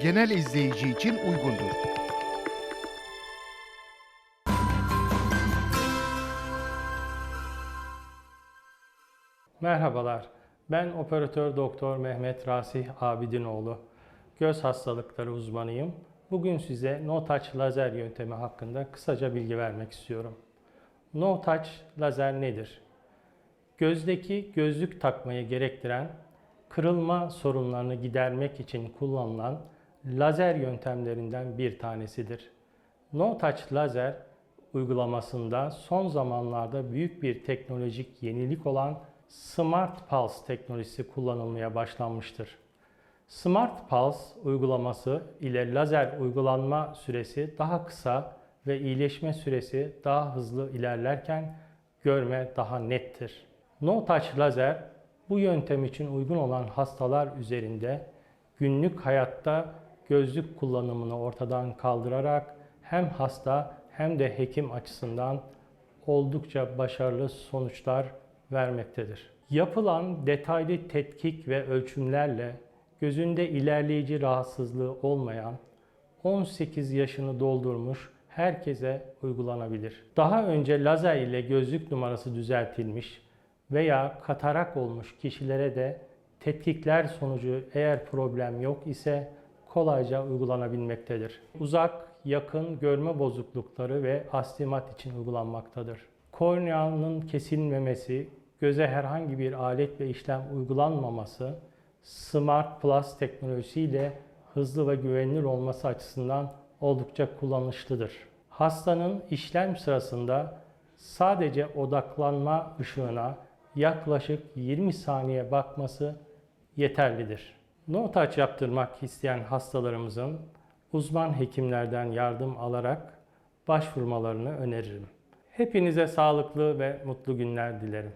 genel izleyici için uygundur. Merhabalar. Ben operatör doktor Mehmet Rasih Abidinoğlu. Göz hastalıkları uzmanıyım. Bugün size no touch lazer yöntemi hakkında kısaca bilgi vermek istiyorum. No touch lazer nedir? Gözdeki gözlük takmayı gerektiren kırılma sorunlarını gidermek için kullanılan lazer yöntemlerinden bir tanesidir. No touch lazer uygulamasında son zamanlarda büyük bir teknolojik yenilik olan Smart Pulse teknolojisi kullanılmaya başlanmıştır. Smart Pulse uygulaması ile lazer uygulanma süresi daha kısa ve iyileşme süresi daha hızlı ilerlerken görme daha nettir. No Touch lazer bu yöntem için uygun olan hastalar üzerinde günlük hayatta gözlük kullanımını ortadan kaldırarak hem hasta hem de hekim açısından oldukça başarılı sonuçlar vermektedir. Yapılan detaylı tetkik ve ölçümlerle gözünde ilerleyici rahatsızlığı olmayan 18 yaşını doldurmuş herkese uygulanabilir. Daha önce lazer ile gözlük numarası düzeltilmiş veya katarak olmuş kişilere de tetkikler sonucu eğer problem yok ise kolayca uygulanabilmektedir. Uzak, yakın görme bozuklukları ve astigmat için uygulanmaktadır. Korneanın kesilmemesi, göze herhangi bir alet ve işlem uygulanmaması, Smart Plus teknolojisiyle hızlı ve güvenilir olması açısından oldukça kullanışlıdır. Hastanın işlem sırasında sadece odaklanma ışığına yaklaşık 20 saniye bakması yeterlidir. No touch yaptırmak isteyen hastalarımızın uzman hekimlerden yardım alarak başvurmalarını öneririm. Hepinize sağlıklı ve mutlu günler dilerim.